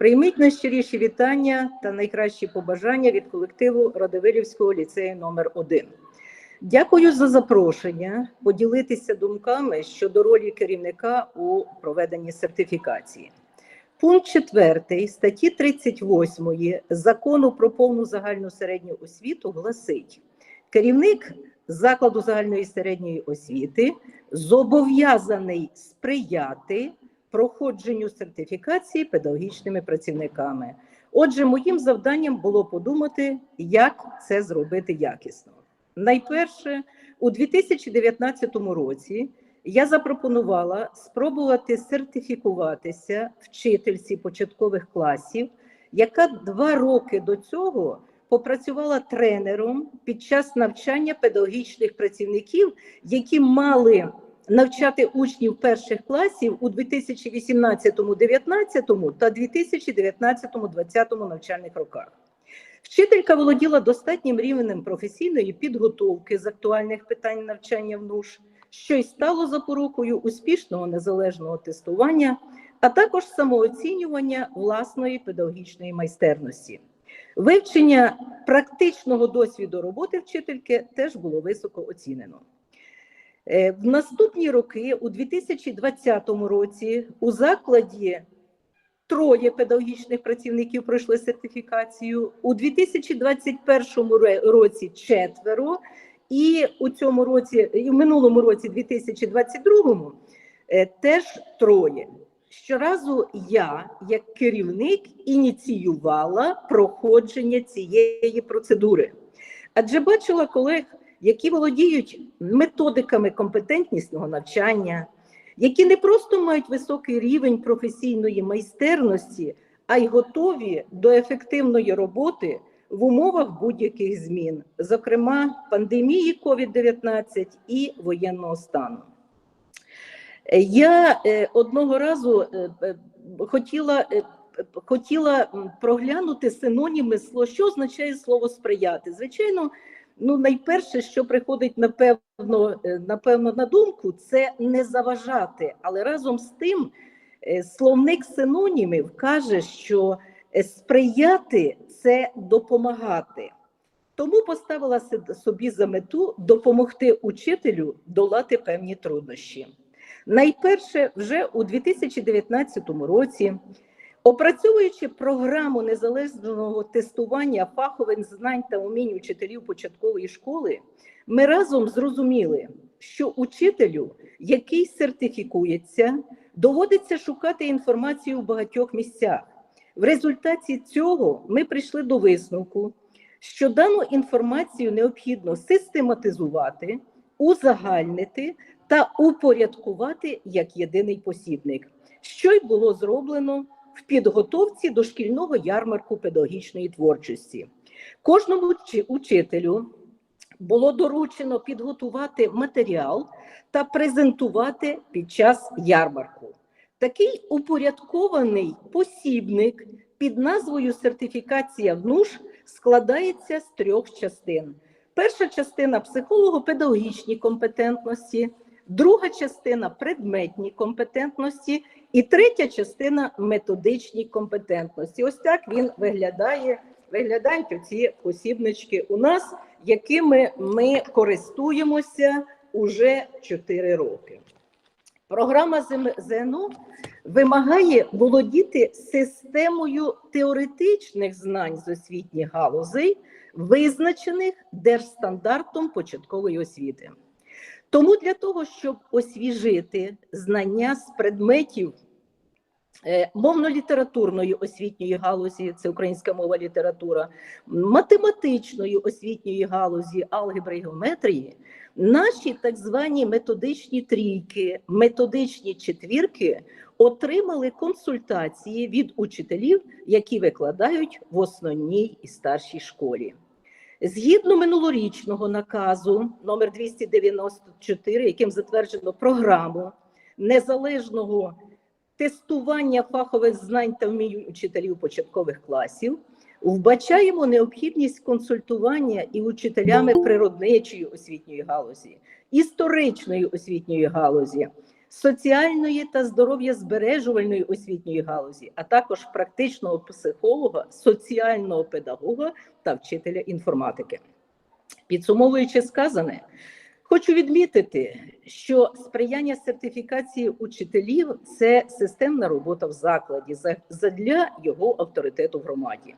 Прийміть найщиріші вітання та найкращі побажання від колективу Радивилівського ліцею номер 1 Дякую за запрошення поділитися думками щодо ролі керівника у проведенні сертифікації. Пункт 4 статті 38 закону про повну загальну середню освіту гласить: керівник закладу загальної середньої освіти зобов'язаний сприяти проходженню сертифікації педагогічними працівниками. Отже, моїм завданням було подумати, як це зробити якісно. Найперше, у 2019 році я запропонувала спробувати сертифікуватися вчительці початкових класів, яка два роки до цього попрацювала тренером під час навчання педагогічних працівників, які мали навчати учнів перших класів у 2018-19 та 2019-2020 навчальних роках. Вчителька володіла достатнім рівнем професійної підготовки з актуальних питань навчання в НУШ, що й стало запорукою успішного незалежного тестування, а також самооцінювання власної педагогічної майстерності. Вивчення практичного досвіду роботи вчительки теж було високо оцінено. Е, В наступні роки, у 2020 році, у закладі троє педагогічних працівників пройшли сертифікацію, у 2021 ре- році четверо, і у цьому році, і в минулому році, 2022, е, теж троє. Щоразу я, як керівник, ініціювала проходження цієї процедури, адже бачила колег, які володіють методиками компетентнісного навчання, які не просто мають високий рівень професійної майстерності, а й готові до ефективної роботи в умовах будь-яких змін, зокрема пандемії COVID-19 і воєнного стану. Я е, одного разу е, е, хотіла, хотіла проглянути синоніми що означає слово сприяти. Звичайно, ну найперше, що приходить напевно, е, напевно на думку, це не заважати. Але разом з тим, е, словник синонімів каже, що е, сприяти це допомагати. Тому поставила собі за мету допомогти учителю долати певні труднощі. Найперше, вже у 2019 році, опрацьовуючи програму незалежного тестування фахових знань та умінь учителів початкової школи, ми разом зрозуміли, що учителю, який сертифікується, доводиться шукати інформацію в багатьох місцях. В результаті цього ми прийшли до висновку, що дану інформацію необхідно систематизувати, узагальнити та упорядкувати як єдиний посібник, що й було зроблено в підготовці до шкільного ярмарку педагогічної творчості. Кожному учителю було доручено підготувати матеріал та презентувати під час ярмарку. Такий упорядкований посібник під назвою Сертифікація в НУШ складається з трьох частин. Перша частина психолого-педагогічні компетентності, друга частина предметні компетентності, і третя частина методичні компетентності. Ось так він виглядає. Виглядають оці посібнички у нас, якими ми користуємося уже 4 роки. Програма ЗНО вимагає володіти системою теоретичних знань з освітніх галузей, визначених держстандартом початкової освіти. Тому для того, щоб освіжити знання з предметів е, мовно-літературної освітньої галузі, це українська мова література, математичної освітньої галузі, алгебри і геометрії, наші так звані методичні трійки, методичні четвірки отримали консультації від учителів, які викладають в основній і старшій школі. Згідно минулорічного наказу номер 294, яким затверджено програму незалежного тестування фахових знань та вмінь учителів початкових класів, вбачаємо необхідність консультування і учителями природничої освітньої галузі, історичної освітньої галузі, соціальної та здоров'я збережувальної освітньої галузі, а також практичного психолога, соціального педагога та вчителя інформатики. Підсумовуючи сказане, хочу відмітити, що сприяння сертифікації учителів це системна робота в закладі за- задля його авторитету в громаді.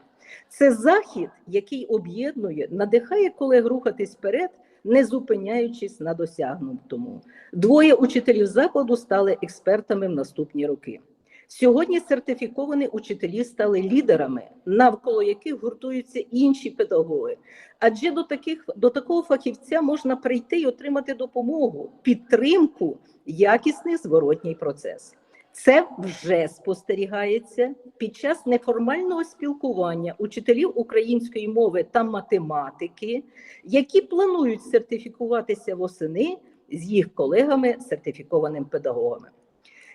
Це захід, який об'єднує, надихає колег рухатись вперед, не зупиняючись на досягнутому. Двоє учителів закладу стали експертами в наступні роки. Сьогодні сертифіковані учителі стали лідерами, навколо яких гуртуються інші педагоги. Адже до таких до такого фахівця можна прийти і отримати допомогу, підтримку, якісний зворотній процес. Це вже спостерігається під час неформального спілкування учителів української мови та математики, які планують сертифікуватися восени з їх колегами, сертифікованими педагогами.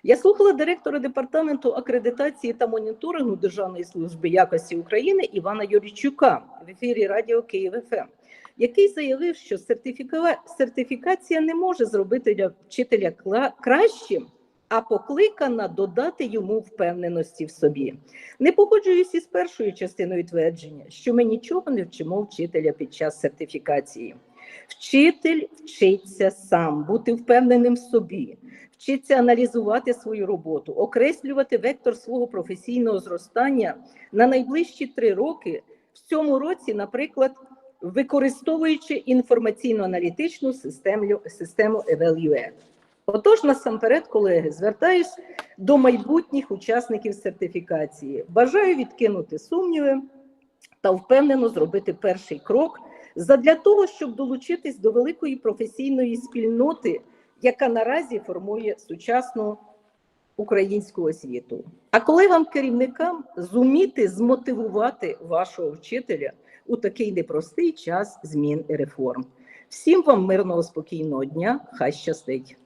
Я слухала директора департаменту акредитації та моніторингу Державної служби якості України Івана Юрійчука в ефірі Радіо Київ ФМ, який заявив, що сертифіка- сертифікація не може зробити для вчителя кла- кращим, а покликана додати йому впевненості в собі. Не погоджуюсь із першою частиною твердження, що ми нічого не вчимо вчителя під час сертифікації. Вчитель вчиться сам бути впевненим в собі, вчиться аналізувати свою роботу, окреслювати вектор свого професійного зростання на найближчі три роки. В цьому році, наприклад, використовуючи інформаційно-аналітичну систему, систему Evaluate. Отож, насамперед, колеги, звертаюсь до майбутніх учасників сертифікації. Бажаю відкинути сумніви та впевнено зробити перший крок задля того, щоб долучитись до великої професійної спільноти, яка наразі формує сучасну українську освіту. А колегам-керівникам зуміти змотивувати вашого вчителя у такий непростий час змін і реформ. Всім вам мирного спокійного дня, хай щастить!